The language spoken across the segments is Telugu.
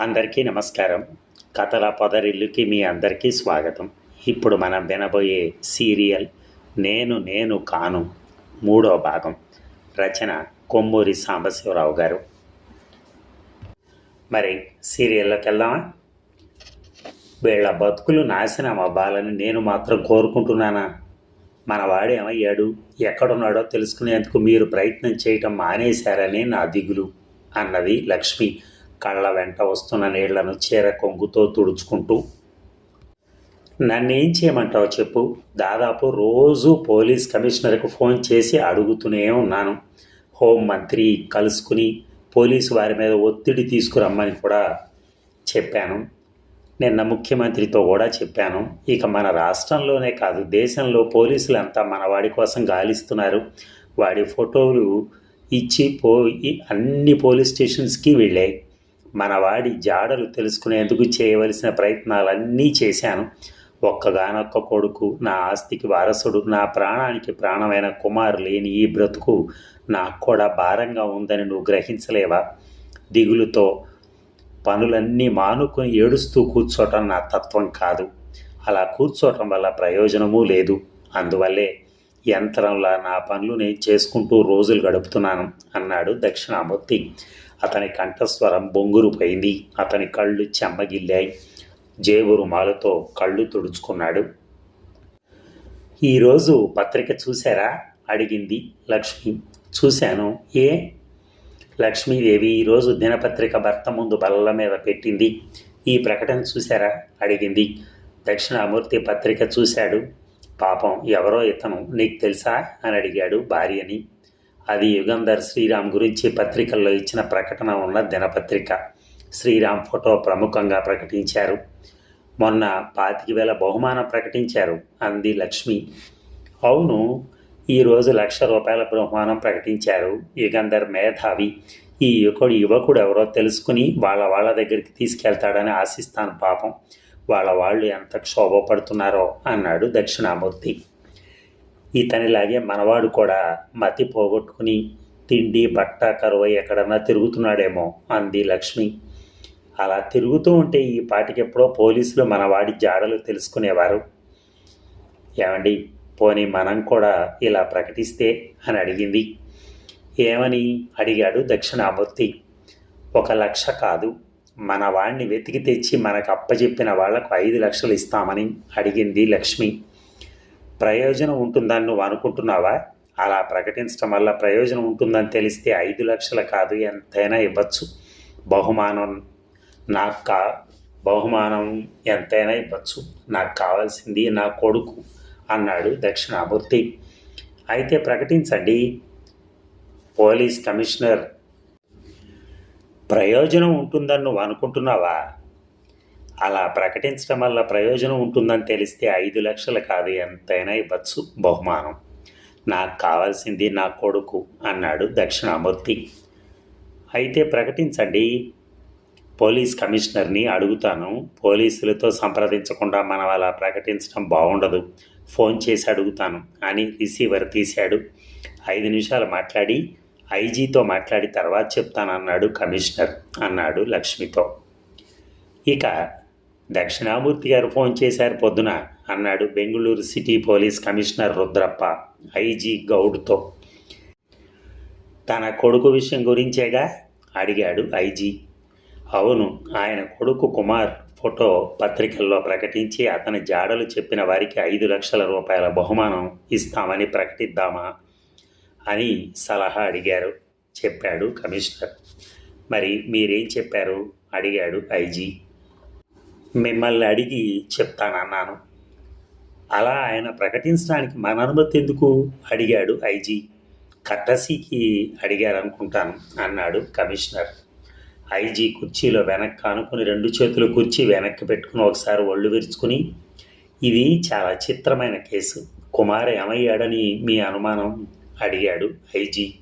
అందరికీ నమస్కారం. కథల పొదరిల్లుకి మీ అందరికీ స్వాగతం. ఇప్పుడు మనం వినబోయే సీరియల్ నేను నేను కాను మూడో భాగం. రచన కొమ్మూరి సాంబశివరావు గారు. మరి సీరియల్లోకి వెళ్దామా? వీళ్ళ బతుకులు నాశనం అవ్వాలని నేను మాత్రం కోరుకుంటున్నానా? మన వాడు ఏమయ్యాడు? ఎక్కడున్నాడో తెలుసుకునేందుకు మీరు ప్రయత్నం చేయటం మానేశారని నా దిగులు అన్నది లక్ష్మి. కళ్ళ వెంట వస్తున్న నీళ్ళను చీర కొంగుతో తుడుచుకుంటూ నన్నేం చేయమంటావు చెప్పు. దాదాపు రోజు పోలీస్ కమిషనర్కు ఫోన్ చేసి అడుగుతూనే ఉన్నాను. హోంమంత్రి కలుసుకుని పోలీసు వారి మీద ఒత్తిడి తీసుకురమ్మని కూడా చెప్పాను. నిన్న ముఖ్యమంత్రితో కూడా చెప్పాను. ఇక మన రాష్ట్రంలోనే కాదు దేశంలో పోలీసులు అంతా మన వాడి కోసం గాలిస్తున్నారు. వాడి ఫోటోలు ఇచ్చి పోయి అన్ని పోలీస్ స్టేషన్స్కి వెళ్ళాయి. మన వాడి జాడలు తెలుసుకునేందుకు చేయవలసిన ప్రయత్నాలన్నీ చేశాను. ఒక్కగానొక్క కొడుకు నా ఆస్తికి వారసుడు నా ప్రాణానికి ప్రాణమైన కుమారు లేని ఈ బ్రతుకు నాకు కూడా భారంగా ఉందని నువ్వు గ్రహించలేవా? దిగులుతో పనులన్నీ మానుకొని ఏడుస్తూ కూర్చోటం నా తత్వం కాదు. అలా కూర్చోవటం వల్ల ప్రయోజనమూ లేదు. అందువల్లే యంత్రంలా నా పనులు నేను చేసుకుంటూ రోజులు గడుపుతున్నాను అన్నాడు దక్షిణామూర్తి. అతని కంఠస్వరం బొంగురుపోయింది. అతని కళ్ళు చెమ్మగిల్లాయి జేబు రుమాలతో కళ్ళు తుడుచుకున్నాడు. ఈరోజు పత్రిక చూశారా? అడిగింది లక్ష్మి. చూశాను. ఏ? లక్ష్మీదేవి ఈరోజు దినపత్రిక భర్త ముందు బల్ల మీద పెట్టింది. ఈ ప్రకటన చూశారా? అడిగింది. దక్షిణామూర్తి పత్రిక చూశాడు. పాపం ఎవరో ఇతను నీకు తెలుసా? అని అడిగాడు భార్యని. అది యుగంధర్ శ్రీరామ్ గురించి పత్రికల్లో ఇచ్చిన ప్రకటన ఉన్న దినపత్రిక. శ్రీరామ్ ఫోటో ప్రముఖంగా ప్రకటించారు. మొన్న పాతిక వేల బహుమానం ప్రకటించారు అంది లక్ష్మి. అవును ఈరోజు లక్ష రూపాయల బహుమానం ప్రకటించారు యుగంధర్ మేధావి. ఈ యువకుడు యువకుడు ఎవరో తెలుసుకుని వాళ్ళ వాళ్ళ దగ్గరికి తీసుకెళ్తాడని ఆశిస్తాను పాపం. వాళ్ళ వాళ్ళు ఎంత క్షోభపడుతున్నారో అన్నాడు దక్షిణామూర్తి. ఇతనిలాగే మనవాడు కూడా మతి పోగొట్టుకుని తిండి బట్ట కరువై ఎక్కడన్నా తిరుగుతున్నాడేమో అంది లక్ష్మి. అలా తిరుగుతూ ఉంటే ఈ పాటికెప్పుడో పోలీసులు మనవాడి జాడలు తెలుసుకునేవారు. ఏమండి పోనీ మనం కూడా ఇలా ప్రకటిస్తే అని అడిగింది. ఏమని? అడిగాడు దక్షిణామూర్తి. ఒక లక్ష కాదు. మన వాడిని వెతికి తెచ్చి మనకు అప్పచెప్పిన వాళ్ళకు ఐదు లక్షలు ఇస్తామని అడిగింది లక్ష్మి. ప్రయోజనం ఉంటుందని నువ్వు అనుకుంటున్నావా? అలా ప్రకటించడం వల్ల ప్రయోజనం ఉంటుందని తెలిస్తే ఐదు లక్షలు కాదు ఎంతైనా ఇవ్వచ్చు. బహుమానం నాకు కా బహుమానం ఎంతైనా ఇవ్వచ్చు. నాకు కావాల్సింది నా కొడుకు అన్నాడు దక్షిణామూర్తి. అయితే ప్రకటించండి. పోలీస్ కమిషనర్ ప్రయోజనం ఉంటుందని నువ్వు అనుకుంటున్నావా? అలా ప్రకటించడం వల్ల ప్రయోజనం ఉంటుందని తెలిస్తే ఐదు లక్షలు కాదు ఎంతైనా ఇవ్వచ్చు బహుమానం. నాకు కావాల్సింది నా కొడుకు అన్నాడు దక్షిణామూర్తి. అయితే ప్రకటించండి. పోలీస్ కమిషనర్ని అడుగుతాను. పోలీసులతో సంప్రదించకుండా మనం అలా ప్రకటించడం బాగుండదు. ఫోన్ చేసి అడుగుతాను అని రిసీవర్ తీశాడు. ఐదు నిమిషాలు మాట్లాడి ఐజీతో మాట్లాడి తర్వాత చెప్తానన్నాడు కమిషనర్ అన్నాడు లక్ష్మితో. ఇక దక్షిణామూర్తి గారు ఫోన్ చేశారు పొద్దున అన్నాడు Bengaluru city police commissioner Rudrappa IG గౌడ్తో. తన కొడుకు విషయం గురించేగా? అడిగాడు ఐజీ. అవును ఆయన కొడుకు కుమార్ ఫోటో పత్రికల్లో ప్రకటించి అతని జాడలు చెప్పిన వారికి ఐదు లక్షల రూపాయల బహుమానం ఇస్తామని ప్రకటిద్దామా అని సలహా అడిగారు చెప్పాడు కమిషనర్. మరి మీరేం చెప్పారు? అడిగాడు ఐజీ. మిమ్మల్ని అడిగి చెప్తానన్నాను. అలా ఆయన ప్రకటించడానికి మన అనుమతి ఎందుకు? అడిగాడు ఐజీ. కట్టసీకి అడిగారు అనుకుంటాను అన్నాడు కమిషనర్. ఐజీ కుర్చీలో వెనక్కి ఆనుకుని రెండు చేతులు కుర్చీ వెనక్కి పెట్టుకుని ఒకసారి ఒళ్ళు విరుచుకుని ఇది చాలా చిత్రమైన కేసు. కుమార్ ఏమయ్యాడని మీ అనుమానం? అడిగాడు ఐజీ.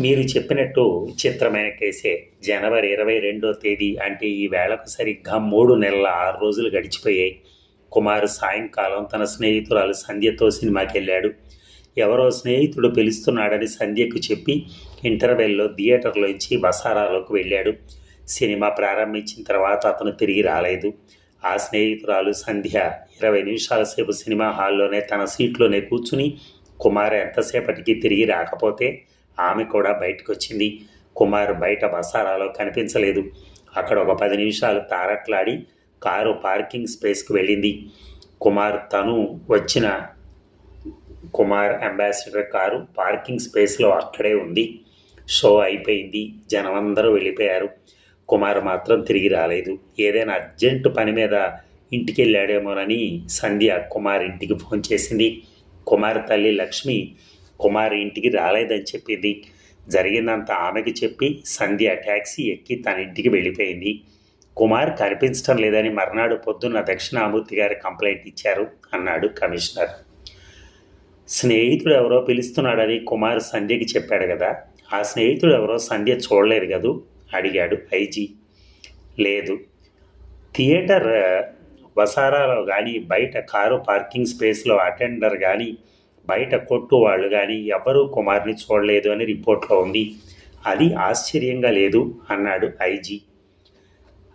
మీరు చెప్పినట్టు చిత్రమైన కేసే. జనవరి ఇరవై రెండో తేదీ అంటే ఈ వేళకు సరిగ్గా మూడు నెలల ఆరు రోజులు గడిచిపోయాయి. కుమారు సాయంకాలం తన స్నేహితురాలు సంధ్యతో సినిమాకి వెళ్ళాడు ఎవరో స్నేహితుడు పిలుస్తున్నాడని సంధ్యకు చెప్పి ఇంటర్వెల్లో థియేటర్లోంచి బసారాలోకి వెళ్ళాడు. సినిమా ప్రారంభించిన తర్వాత అతను తిరిగి రాలేదు. ఆ స్నేహితురాలు సంధ్య ఇరవై నిమిషాల సేపు సినిమా హాల్లోనే తన సీట్లోనే కూర్చుని కుమార్ ఎంతసేపటికి తిరిగి రాకపోతే ఆమె కూడా బయటకు వచ్చింది కుమార్ బయట బసారాలో కనిపించలేదు. అక్కడ ఒక పది నిమిషాలు తారట్లాడి కారు పార్కింగ్ స్పేస్కి వెళ్ళింది. కుమార్ తను వచ్చిన కుమార్ అంబాసిడర్ కారు పార్కింగ్ స్పేస్లో అక్కడే ఉంది. షో అయిపోయింది. జనమందరూ వెళ్ళిపోయారు. కుమార్ మాత్రం తిరిగి రాలేదు. ఏదైనా అర్జెంటు పని మీద ఇంటికి వెళ్ళాడేమోనని సంధ్య కుమార్ ఇంటికి ఫోన్ చేసింది. కుమార్ తల్లి లక్ష్మి కుమార్ ఇంటికి రాలేదని చెప్పింది. జరిగిందంతా ఆమెకి చెప్పి సంధ్య ట్యాక్సీ ఎక్కి తన ఇంటికి వెళ్ళిపోయింది. కుమార్ కనిపించడం లేదని మర్నాడు పొద్దున్న దక్షిణామూర్తి గారి కంప్లైంట్ ఇచ్చారు అన్నాడు కమిషనర్. స్నేహితుడు ఎవరో పిలుస్తున్నాడని కుమార్ సంధ్యకి చెప్పాడు కదా. ఆ స్నేహితుడు ఎవరో సంధ్య చూడలేదు కదూ? అడిగాడు ఐజీ. లేదు. థియేటర్ వసారాలో కానీ బయట కారు పార్కింగ్ స్పేస్లో అటెండర్ కానీ బయట కొట్టు వాళ్ళు కానీ ఎవరూ కుమార్ని చూడలేదు అని రిపోర్ట్లో ఉంది. అది ఆశ్చర్యంగా లేదు అన్నాడు ఐజీ.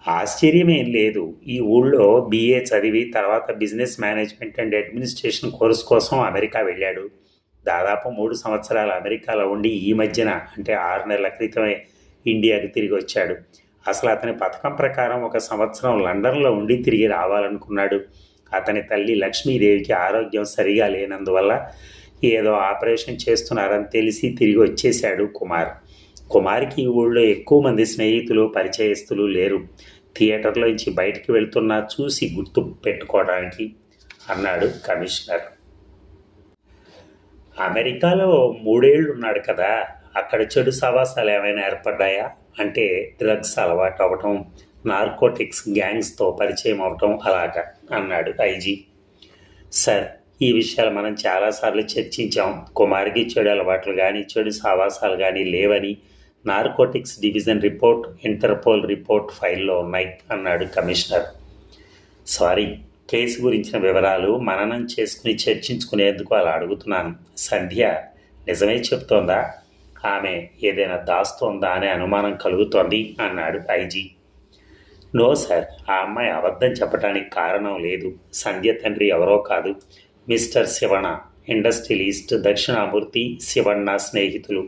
ఆశ్చర్యమేం లేదు. ఈ ఊళ్ళో బీఏ చదివి తర్వాత business management and administration course కోసం అమెరికా వెళ్ళాడు. దాదాపు మూడు సంవత్సరాలు అమెరికాలో ఉండి ఈ మధ్యన అంటే ఆరు నెలల క్రితమే ఇండియాకి తిరిగి వచ్చాడు. అసలు అతని పథకం ప్రకారం ఒక సంవత్సరం లండన్లో ఉండి తిరిగి రావాలనుకున్నాడు. అతని తల్లి లక్ష్మీదేవికి ఆరోగ్యం సరిగా లేనందువల్ల ఏదో ఆపరేషన్ చేస్తున్నారని తెలిసి తిరిగి వచ్చేశాడు కుమార్. కుమార్కి ఈ ఊళ్ళో ఎక్కువ మంది స్నేహితులు పరిచయస్తులు లేరు. థియేటర్లోంచి బయటికి వెళ్తున్నా చూసి గుర్తు పెట్టుకోవడానికి అన్నాడు కమిషనర్. అమెరికాలో మూడేళ్ళు ఉన్నాడు కదా అక్కడ చెడు సవాసాలు ఏమైనా ఏర్పడ్డాయా? అంటే డ్రగ్స్ అలవాటు అవ్వటం నార్కోటిక్స్ గ్యాంగ్స్తో పరిచయం అవటం అలాగా. అన్నాడు ఐజీ. సార్ ఈ విషయాలు మనం చాలాసార్లు చర్చించాం. కుమార్కి చెడు అలవాట్లు కానీ చెడు సావాసాలు కానీ లేవని narcotics division report Interpol report ఫైల్లో ఉన్నాయి అన్నాడు కమిషనర్. సారీ కేసు గురించిన వివరాలు మననం చేసుకుని చర్చించుకునేందుకు అలా అడుగుతున్నాను. సంధ్య నిజమే చెప్తోందా? ఆమె ఏదైనా దాస్తోందా అనే అనుమానం కలుగుతోంది అన్నాడు ఐజీ. నో సార్ ఆ అమ్మాయి అబద్ధం చెప్పడానికి కారణం లేదు. సంధ్య తండ్రి ఎవరో కాదు. మిస్టర్ శివణ ఇండస్ట్రియలిస్ట్ దక్షిణామూర్తి శివಣ್ణ స్నేహితులు.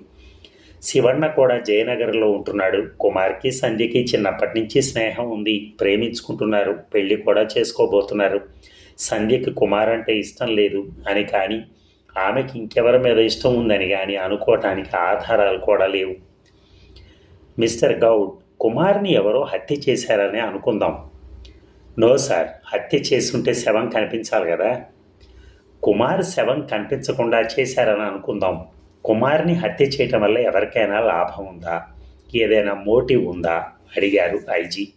శివಣ್ణ కూడా జయనగర్లో ఉంటున్నాడు. కుమార్కి సంధ్యకి చిన్నప్పటి నుంచి స్నేహం ఉంది. ప్రేమించుకుంటున్నారు. పెళ్ళి కూడా చేసుకోబోతున్నారు. సంధ్యకి కుమార్ అంటే ఇష్టం లేదు అని కానీ ఆమెకి ఇంకెవరి మీద ఇష్టం ఉందని కానీ అనుకోవటానికి ఆధారాలు కూడా లేవు. మిస్టర్ గౌడ్ కుమార్ని ఎవరో హత్య చేశారని అనుకుందాం. నో సార్ హత్య చేసుంటే శవం కనిపించాలి కదా. కుమార్ శవం కనిపించకుండా చేశారని అనుకుందాం. కుమార్ని హత్య చేయటం వల్ల ఎవరికైనా లాభం ఉందా? ఏదైనా మోటివ్ ఉందా? అడిగారు ఐజీ.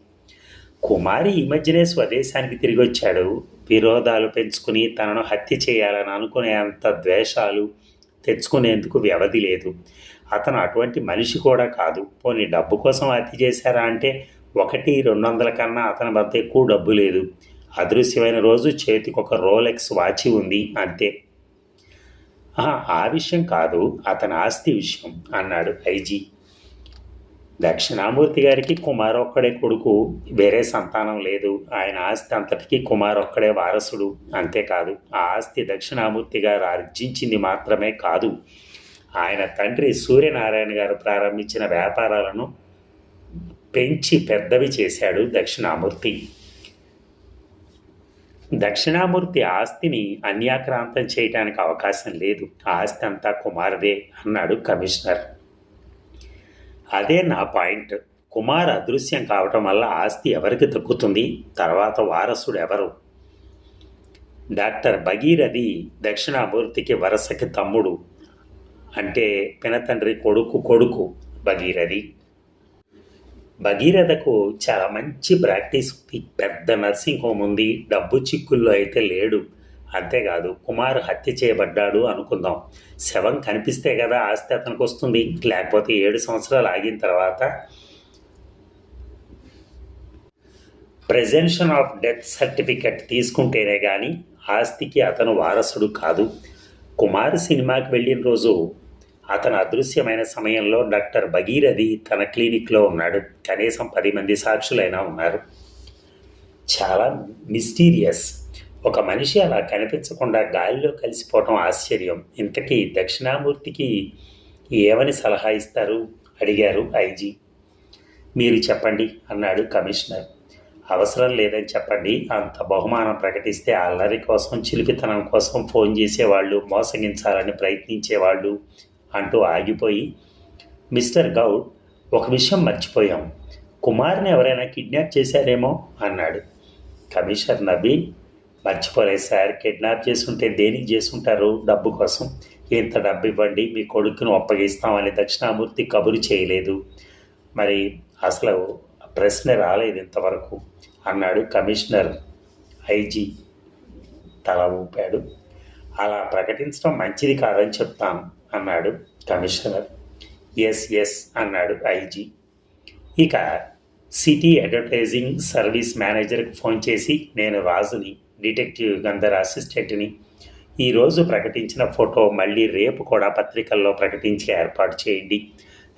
కుమారి ఈ మధ్యనే స్వదేశానికి తిరిగి వచ్చాడు విరోధాలు పెంచుకుని తనను హత్య చేయాలని అనుకునేంత ద్వేషాలు తెచ్చుకునేందుకు వ్యవధి లేదు. అతను అటువంటి మనిషి కూడా కాదు. పోనీ డబ్బు కోసం అతి చేశారా అంటే ఒకటి రెండు వందల కన్నా అతని వద్ద ఎక్కువ డబ్బు లేదు. అదృశ్యమైన రోజు చేతికి ఒక రోలెక్స్ వాచి ఉంది అంతే. ఆ విషయం కాదు అతని ఆస్తి విషయం అన్నాడు ఐజీ. దక్షిణామూర్తి గారికి కుమార్ ఒక్కడే కొడుకు వేరే సంతానం లేదు. ఆయన ఆస్తి అంతటికి కుమార్ ఒక్కడే వారసుడు అంతేకాదు. ఆ ఆస్తి దక్షిణామూర్తి గారు ఆర్జించింది మాత్రమే కాదు. ఆయన తండ్రి సూర్యనారాయణ గారు ప్రారంభించిన వ్యాపారాలను పెంచి పెద్దవి చేశాడు దక్షిణామూర్తి. దక్షిణామూర్తి ఆస్తిని అన్యాక్రాంతం చేయడానికి అవకాశం లేదు. ఆస్తి అంతా కుమార్దే అన్నాడు కమిషనర్. అదే నా పాయింట్. కుమార్ అదృశ్యం కావటం వల్ల ఆస్తి ఎవరికి దక్కుతుంది? తర్వాత వారసుడు ఎవరు? డాక్టర్ భగీరథి దక్షిణామూర్తికి వరసకి తమ్ముడు. అంటే పినతండ్రి కొడుకు కొడుకు భగీరథి. భగీరథకు చాలా మంచి ప్రాక్టీస్ ఉంది పెద్ద నర్సింగ్ హోమ్ ఉంది డబ్బు చిక్కుల్లో అయితే లేడు. అంతేకాదు కుమార్ హత్య చేయబడ్డాడు అనుకుందాం. శవం కనిపిస్తే కదా ఆస్తి అతనికి వస్తుంది. లేకపోతే ఏడు సంవత్సరాలు ఆగిన తర్వాత ప్రెజెన్షన్ ఆఫ్ డెత్ సర్టిఫికెట్ తీసుకుంటేనే కానీ ఆస్తికి అతను వారసుడు కాదు. కుమార్ సినిమాకి వెళ్ళిన రోజు అతను అదృశ్యమైన సమయంలో డాక్టర్ భగీరథి తన క్లినిక్లో ఉన్నాడు. కనీసం పది మంది సాక్షులైనా ఉన్నారు. చాలా మిస్టీరియస్. ఒక మనిషి అలా కనిపించకుండా గాలిలో కలిసిపోవటం ఆశ్చర్యం. ఇంతకీ దక్షిణామూర్తికి ఏమని సలహా ఇస్తారు? అడిగారు ఐజీ. మీరు చెప్పండి అన్నాడు కమిషనర్. అవసరం లేదని చెప్పండి. అంత బహుమానం ప్రకటిస్తే అల్లరి కోసం చిలిపితనం కోసం ఫోన్ చేసేవాళ్ళు మోసగించాలని ప్రయత్నించేవాళ్ళు అంటూ ఆగిపోయి మిస్టర్ గౌడ్ ఒక విషయం మర్చిపోయాం. కుమార్ని ఎవరైనా కిడ్నాప్ చేశారేమో? అన్నాడు. కమిషనర్ నవ్వి మర్చిపోలేదు సార్. కిడ్నాప్ చేసుంటే దేనికి చేసుంటారు? డబ్బు కోసం. ఇంత డబ్బు ఇవ్వండి మీ కొడుకును అప్పగిస్తామని దక్షిణామూర్తి కబురు చేయలేదు. మరి అసలు ప్రశ్న రాలేదు ఇంతవరకు అన్నాడు కమిషనర్ ఐజీ తల ఊపాడు. అలా ప్రకటించడం మంచిది కాదని చెప్తాను అన్నాడు కమిషనర్. ఎస్ ఎస్ అన్నాడు ఐజీ. ఇక సిటీ అడ్వర్టైజింగ్ సర్వీస్ మేనేజర్కి ఫోన్ చేసి నేను రాజుని డిటెక్టివ్ గంధర్ అసిస్టెంట్ని ఈరోజు ప్రకటించిన ఫోటో మళ్ళీ రేపు కూడా పత్రికల్లో ప్రకటించి ఏర్పాటు చేయండి.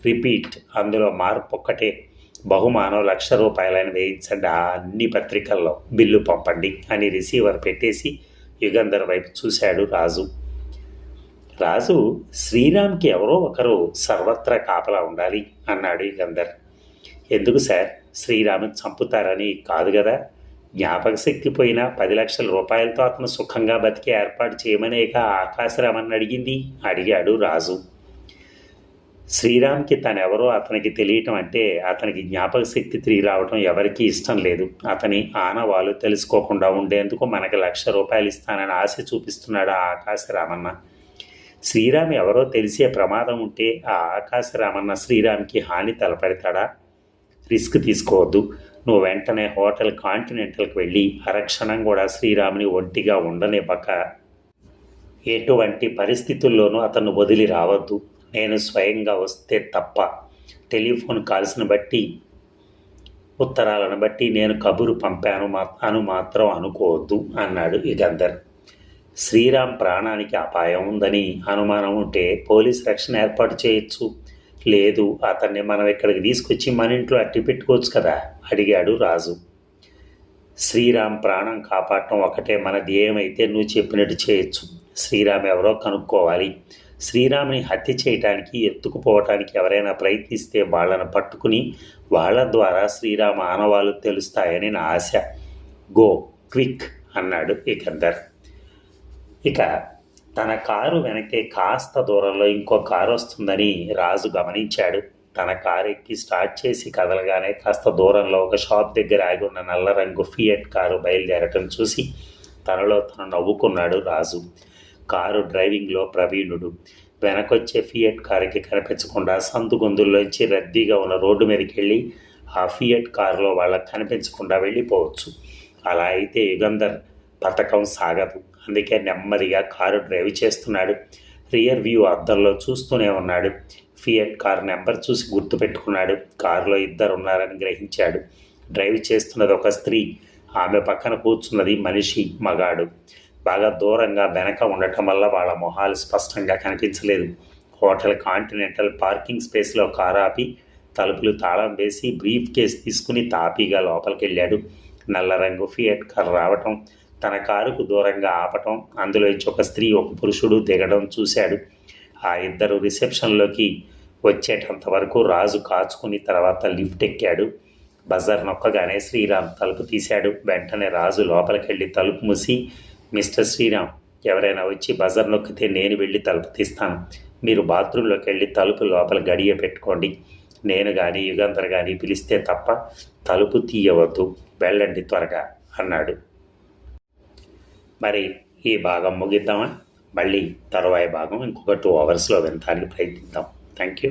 రిపీట్ అందులో మార్పు ఒక్కటే. బహుమానం లక్ష రూపాయలని వేయించండి అన్ని పత్రికల్లో బిల్లు పంపండి అని రిసీవర్ పెట్టేసి యుగంధర్ వైపు చూశాడు రాజు. రాజు శ్రీరామ్కి ఎవరో ఒకరు సర్వత్రా కాపలా ఉండాలి అన్నాడు యుగంధర్. ఎందుకు సార్? శ్రీరామ్ని చంపుతారని కాదు కదా. జ్ఞాపక శక్తి పోయిన పది లక్షల రూపాయలతో అతను సుఖంగా బతికి ఏర్పాటు చేయమనేక ఆకాశరామన్ అడిగింది అడిగాడు రాజు. శ్రీరామ్కి తనెవరో అతనికి తెలియటం అంటే అతనికి జ్ఞాపక శక్తి తిరిగి రావటం ఎవరికీ ఇష్టం లేదు. అతని ఆనవాళ్ళు తెలుసుకోకుండా ఉండేందుకు మనకి లక్ష రూపాయలు ఇస్తానని ఆశ చూపిస్తున్నాడు ఆ ఆకాశరామన్న. శ్రీరామ్ ఎవరో తెలిసే ప్రమాదం ఉంటే ఆ ఆకాశ రామన్న శ్రీరామ్కి హాని తలపెడతాడా? రిస్క్ తీసుకోవద్దు. నువ్వు వెంటనే హోటల్ కాంటినెంటల్కి వెళ్ళి అరక్షణం కూడా శ్రీరాముని ఒంటిగా ఉండనివ్వక. ఎటువంటి పరిస్థితుల్లోనూ అతను వదిలి రావద్దు. నేను స్వయంగా వస్తే తప్ప టెలిఫోన్ కాల్స్ని బట్టి ఉత్తరాలను బట్టి నేను కబురు పంపాను మా అను మాత్రం అనుకోవద్దు అన్నాడు గంధర్ శ్రీరామ్ ప్రాణానికి అపాయం ఉందని అనుమానం ఉంటే పోలీస్ రక్షణ ఏర్పాటు చేయొచ్చు. లేదు అతన్ని మనం ఇక్కడికి తీసుకొచ్చి మన ఇంట్లో అట్టి పెట్టుకోవచ్చు కదా? అడిగాడు రాజు. శ్రీరామ్ ప్రాణం కాపాడటం ఒకటే మన ధ్యేయమైతే నువ్వు చెప్పినట్టు చేయొచ్చు. శ్రీరామ్ ఎవరో కనుక్కోవాలి. శ్రీరాముని హత్య చేయటానికి ఎత్తుకుపోవటానికి ఎవరైనా ప్రయత్నిస్తే వాళ్ళను పట్టుకుని వాళ్ళ ద్వారా శ్రీరామ ఆనవాలు తెలుస్తాయని నా ఆశ. గో క్విక్ అన్నాడు ఏకందర్. ఇక తన కారు వెనకే కాస్త దూరంలో ఇంకో కారు వస్తుందని రాజు గమనించాడు. తన కారు ఎక్కి స్టార్ట్ చేసి కదలగానే కాస్త దూరంలో ఒక షాప్ దగ్గర ఆగి ఉన్న నల్ల రంగు ఫియట్ కారు బయలుదేరటం చూసి తనలో తను నవ్వుకున్నాడు రాజు. కారు డ్రైవింగ్లో ప్రవీణుడు. వెనకొచ్చే ఫియట్ కారుకి కనిపించకుండా సందు గొంతుల్లోంచి రద్దీగా ఉన్న రోడ్డు మీదకి వెళ్ళి ఆ ఫియట్ కారులో వాళ్ళకి కనిపించకుండా వెళ్ళిపోవచ్చు. అలా అయితే యుగంధర్ పథకం సాగదు. అందుకే నెమ్మదిగా కారు డ్రైవ్ చేస్తున్నాడు. రియర్ వ్యూ అద్దంలో చూస్తూనే ఉన్నాడు. ఫియట్ కార్ నెంబర్ చూసి గుర్తుపెట్టుకున్నాడు. కారులో ఇద్దరు ఉన్నారని గ్రహించాడు. డ్రైవ్ చేస్తున్నది ఒక స్త్రీ. ఆమె పక్కన కూర్చున్నది మనిషి మగాడు. బాగా దూరంగా వెనక ఉండటం వల్ల వాళ్ళ మొహాలు స్పష్టంగా కనిపించలేదు. హోటల్ కాంటినెంటల్ పార్కింగ్ స్పేస్లో కారు ఆపి తలుపులు తాళం వేసి బ్రీఫ్ కేస్ తీసుకుని తాపీగా లోపలికి వెళ్ళాడు నల్ల రంగు ఫియట్ కార్ రావటం తన కారుకు దూరంగా ఆపటం అందులో ఇచ్చి ఒక స్త్రీ ఒక పురుషుడు దిగడం చూశాడు. ఆ ఇద్దరు రిసెప్షన్లోకి వచ్చేటంత వరకు రాజు కాచుకుని తర్వాత లిఫ్ట్ ఎక్కాడు. బజార్ నొక్కగానే శ్రీరామ్ తలుపు తీశాడు. వెంటనే రాజు లోపలికి వెళ్ళి తలుపు మూసి మిస్టర్ శ్రీరామ్ ఎవరైనా వచ్చి బజర్ నొక్కితే నేను వెళ్ళి తలుపు తీస్తాను. మీరు బాత్రూంలోకి వెళ్ళి తలుపు లోపల గడియ పెట్టుకోండి. నేను కానీ యుగంధర్ కానీ పిలిస్తే తప్ప తలుపు తీయవద్దు. వెళ్ళండి త్వరగా అన్నాడు. మరి ఈ భాగం ముగిద్దామా? మళ్ళీ తరువాయి భాగం ఇంకొక టూ అవర్స్లో వినడానికి ప్రయత్నిద్దాం. Thank you